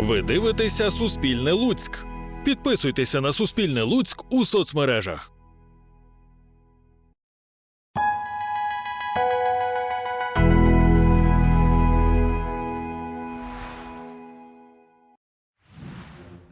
Ви дивитеся Суспільне Луцьк. Підписуйтеся на Суспільне Луцьк у соцмережах.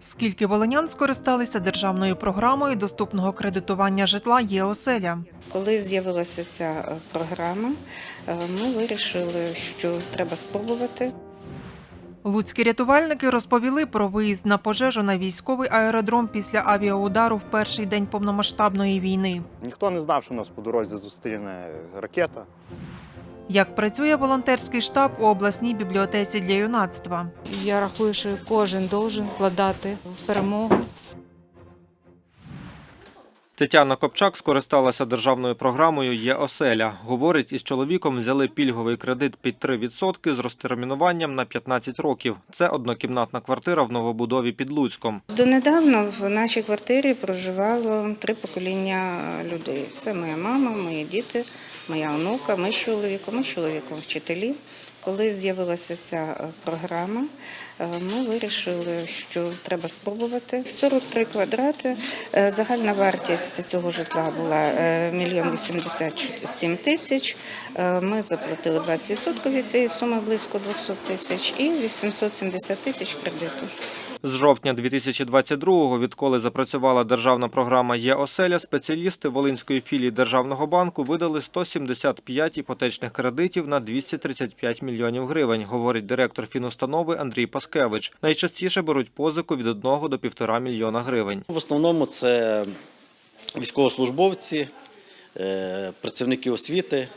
Скільки волинян скористалися державною програмою доступного кредитування житла ЄОселя? Коли з'явилася ця е, програма, е, ми вирішили, що треба спробувати. Луцькі рятувальники розповіли про виїзд на пожежу на військовий аеродром після авіаудару в перший день повномасштабної війни. Ніхто не знав, що нас по дорозі зустріне ракета. Як працює волонтерський штаб у обласній бібліотеці для юнацтва? Я рахую, що кожен должен вкладати в перемогу. Тетяна Копчак скористалася державною програмою Є оселя. Говорить, із чоловіком взяли пільговий кредит під 3% з розтермінуванням на 15 років. Це однокімнатна квартира в новобудові під Луцьком. Донедавна в нашій квартирі проживало три покоління людей. Це моя мама, мої діти, моя онука, ми з чоловіком, ми з чоловіком вчителі. Коли з'явилася ця е, програма, е, ми вирішили, що треба спробувати. 43 квадрати. Е, Загальна вартість цього житла була е, мільйон 87 тисяч. Ми заплатили 20% від цієї суми близько 200 тисяч і 870 тисяч кредиту. З жовтня 2022-го, відколи запрацювала державна програма Є оселя, спеціалісти Волинської філії Державного банку видали 175 іпотечних кредитів на 235 мільйонів гривень, говорить директор фінустанови Андрій Паскевич. Найчастіше беруть позику від 1 до 1,5 мільйона гривень. В основному це військовослужбовці, е, працівники освіти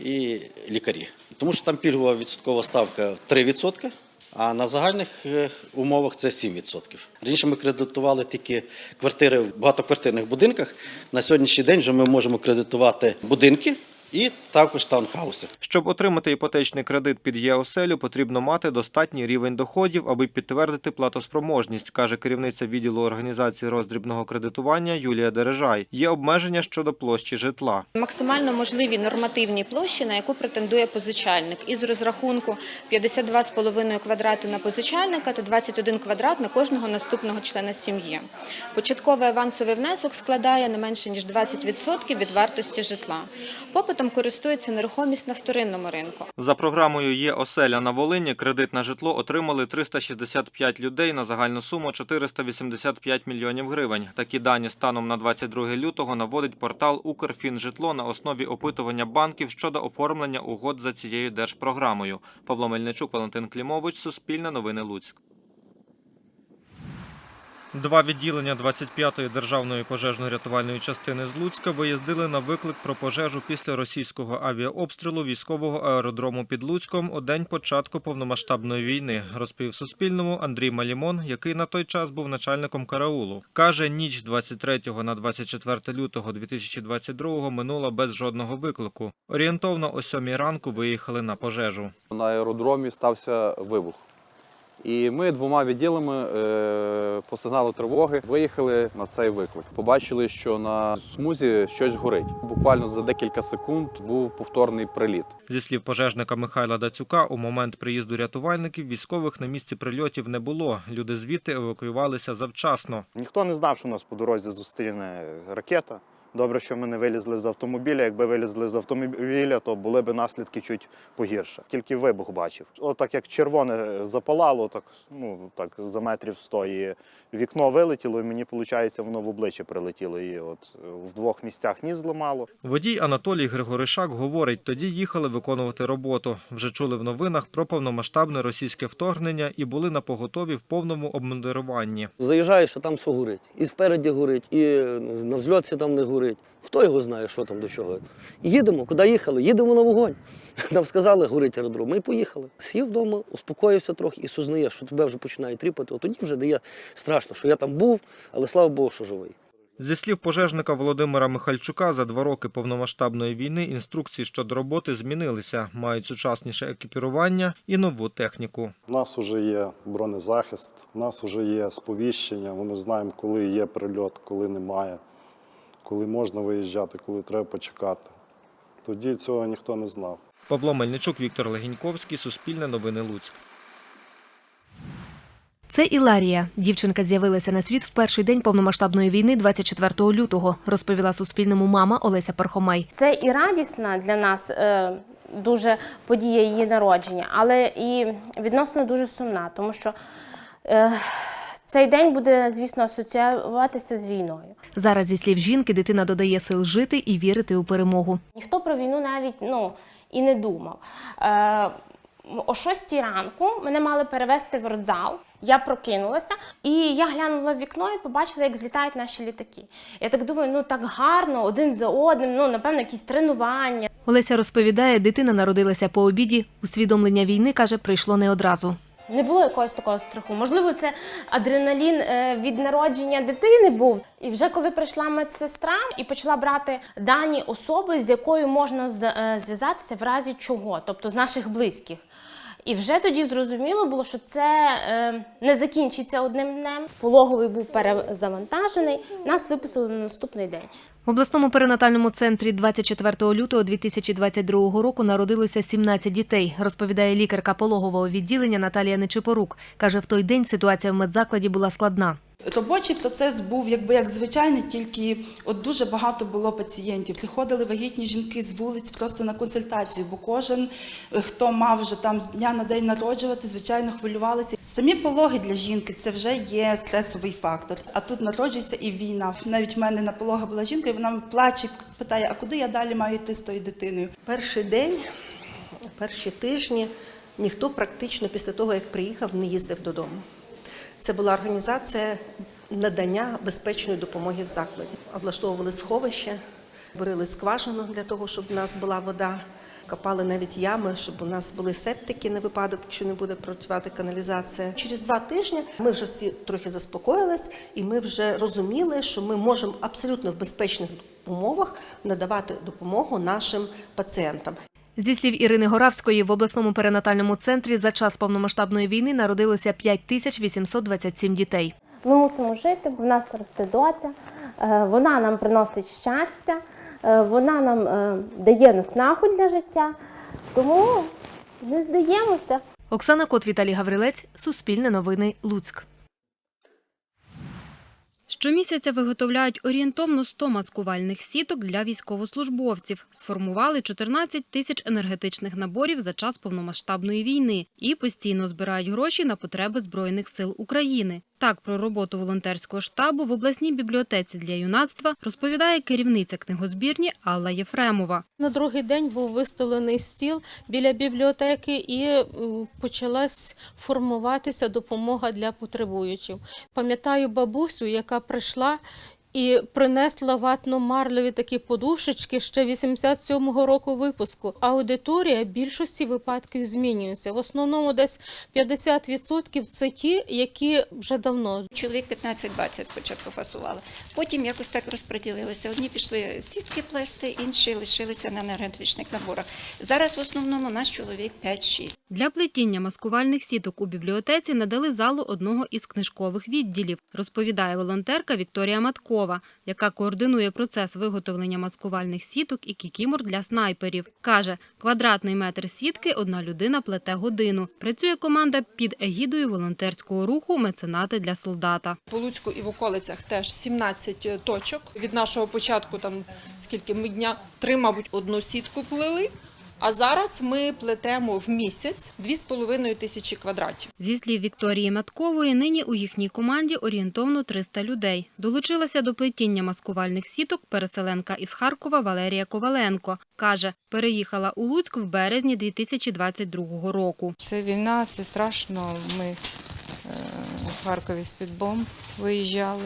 і лікарі. Тому що там пільгова відсоткова ставка 3%, а на загальних е, умовах це 7%. Раніше ми кредитували тільки квартири в багатоквартирних будинках. На сьогоднішній день вже ми можемо кредитувати будинки і також таунхауси. Щоб отримати іпотечний кредит під ЄОСЕЛю, потрібно мати достатній рівень доходів, аби підтвердити платоспроможність, каже керівниця відділу організації роздрібного кредитування Юлія Дережай. Є обмеження щодо площі житла. Максимально можливі нормативні площі, на яку претендує позичальник, із розрахунку 52,5 квадрати на позичальника та 21 квадрат на кожного наступного члена сім'ї. Початковий авансовий внесок складає не менше ніж 20% від вартості житла. Попитом користується нерухомість на вторинному ринку. За програмою Є оселя на Волині кредит на житло отримали 365 людей на загальну суму 485 мільйонів гривень. Такі дані станом на 22 лютого наводить портал Укрфінжитло на основі опитування банків щодо оформлення угод за цією держпрограмою. Павло Мельничук, Валентин Клімович, Суспільне новини Луцьк. Два відділення 25-ї державної пожежно-рятувальної частини з Луцька виїздили на виклик про пожежу після російського авіаобстрілу військового аеродрому під Луцьком у день початку повномасштабної війни, розповів Суспільному Андрій Малімон, який на той час був начальником караулу. Каже, ніч з 23 на 24 лютого 2022 минула без жодного виклику. Орієнтовно о 7 ранку виїхали на пожежу. На аеродромі стався вибух. І ми двома відділами е, по сигналу тривоги виїхали на цей виклик. Побачили, що на смузі щось горить. Буквально за декілька секунд був повторний приліт. Зі слів пожежника Михайла Дацюка, у момент приїзду рятувальників військових на місці прильотів не було. Люди звідти евакуювалися завчасно. Ніхто не знав, що нас по дорозі зустріне ракета. Добре, що ми не вилізли з автомобіля. Якби вилізли з автомобіля, то були б наслідки чуть погірше. Тільки вибух бачив. Отак як червоне запалало, так ну так за метрів сто. І вікно вилетіло, і мені виходить, воно в обличчя прилетіло. І от в двох місцях ніс зламало. Водій Анатолій Григоришак говорить, тоді їхали виконувати роботу. Вже чули в новинах про повномасштабне російське вторгнення і були на поготові в повному обмундируванні. Заїжджаєш, а там все горить. І спереді горить, і на взльоті там не горить. Хто його знає, що там до чого. Їдемо, куди їхали? Їдемо на вогонь. Нам сказали, горить аеродром. Ми поїхали. Сів вдома, успокоївся трохи і сознаєш, що тебе вже починає тріпати. От тоді вже дає страшно, що я там був, але слава Богу, що живий. Зі слів пожежника Володимира Михальчука, за два роки повномасштабної війни інструкції щодо роботи змінилися, мають сучасніше екіпірування і нову техніку. У нас вже є бронезахист, у нас вже є сповіщення. Ми знаємо, коли є прильот, коли немає, коли можна виїжджати, коли треба почекати. Тоді цього ніхто не знав. Павло Мельничук, Віктор Легіньковський, Суспільне новини Луцьк. Це Іларія. Дівчинка з'явилася на світ в перший день повномасштабної війни 24 лютого, розповіла Суспільному мама Олеся Пархомай. Це і радісна для нас е, дуже подія її народження, але і відносно дуже сумна, тому що е, цей день буде, звісно, асоціюватися з війною. Зараз, зі слів жінки, дитина додає сил жити і вірити у перемогу. Ніхто про війну навіть ну, і не думав. Е, о 6 ранку мене мали перевезти в родзал. Я прокинулася і я глянула в вікно і побачила, як злітають наші літаки. Я так думаю, ну так гарно, один за одним, ну напевно, якісь тренування. Олеся розповідає, дитина народилася по обіді. Усвідомлення війни каже, прийшло не одразу. Не було якогось такого страху. Можливо, це адреналін е, від народження дитини був. І вже коли прийшла медсестра і почала брати дані особи, з якою можна е, зв'язатися в разі чого, тобто з наших близьких. І вже тоді зрозуміло було, що це е, не закінчиться одним днем. Пологовий був перезавантажений. Нас виписали на наступний день. В обласному перинатальному центрі 24 лютого 2022 року народилося 17 дітей, розповідає лікарка пологового відділення Наталія Нечипорук. Каже, в той день ситуація в медзакладі була складна. Робочий процес був якби як звичайний, тільки от дуже багато було пацієнтів. Приходили вагітні жінки з вулиць просто на консультацію, бо кожен, е, хто мав вже там з дня на день народжувати, звичайно, хвилювалися. Самі пологи для жінки це вже є стресовий фактор. А тут народжується і війна. Навіть в мене на пологах була жінка, і вона плаче, питає: а куди я далі маю йти з тою дитиною? Перший день, перші тижні ніхто практично після того, як приїхав, не їздив додому. Це була організація надання безпечної допомоги в закладі. Облаштовували сховище, бурили скважину для того, щоб у нас була вода. Копали навіть ями, щоб у нас були септики на випадок, якщо не буде працювати каналізація. Через два тижні ми вже всі трохи заспокоїлись, і ми вже розуміли, що ми можемо абсолютно в безпечних умовах надавати допомогу нашим пацієнтам. Зі слів Ірини Горавської, в обласному перинатальному центрі за час повномасштабної війни народилося 5827 дітей. Ми мусимо жити, бо в нас росте доця, е, вона нам приносить щастя, е, вона нам е, дає наснагу для життя, тому не здаємося. Оксана Кот, Віталій Гаврилець, Суспільне новини, Луцьк. Щомісяця виготовляють орієнтовно 100 маскувальних сіток для військовослужбовців. Сформували 14 тисяч енергетичних наборів за час повномасштабної війни і постійно збирають гроші на потреби Збройних сил України. Так про роботу волонтерського штабу в обласній бібліотеці для юнацтва розповідає керівниця книгозбірні Алла Єфремова. На другий день був виставлений стіл біля бібліотеки і почалась формуватися допомога для потребуючих. Пам'ятаю бабусю, яка прийшла. І принесла ватно-марлеві такі подушечки ще 87-го року випуску. Аудиторія більшості випадків змінюється. В основному десь 50% це ті, які вже давно. Чоловік 15-20 спочатку фасували. Потім якось так розподілилися. Одні пішли сітки плести, інші лишилися на енергетичних наборах. Зараз в основному наш чоловік 5-6. Для плетіння маскувальних сіток у бібліотеці надали залу одного із книжкових відділів, розповідає волонтерка Вікторія Маткова, яка координує процес виготовлення маскувальних сіток і кікімор для снайперів. Каже, квадратний метр сітки одна людина плете годину. Працює команда під егідою волонтерського руху Меценати для солдата. По Луцьку і в околицях теж 17 точок. Від нашого початку, там скільки ми дня, три, мабуть, одну сітку плели. А зараз ми плетемо в місяць 2,5 тисячі квадратів. Зі слів Вікторії Маткової, нині у їхній команді орієнтовно 300 людей. Долучилася до плетіння маскувальних сіток переселенка із Харкова Валерія Коваленко. Каже, переїхала у Луцьк в березні 2022 року. Це війна, це страшно. Ми е, в Харкові з-під бомб виїжджали,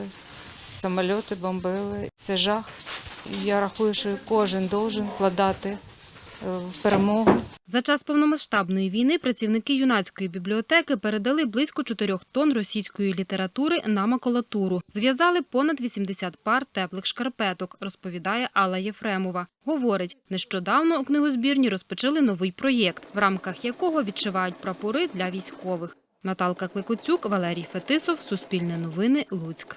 самольоти бомбили. Це жах. Я рахую, що кожен должен вкладати перемогу. За час повномасштабної війни працівники юнацької бібліотеки передали близько 4 тонн російської літератури на макулатуру. Зв'язали понад 80 пар теплих шкарпеток, розповідає Алла Єфремова. Говорить, нещодавно у книгозбірні розпочали новий проєкт, в рамках якого відшивають прапори для військових. Наталка Кликоцюк, Валерій Фетисов, Суспільне новини, Луцьк.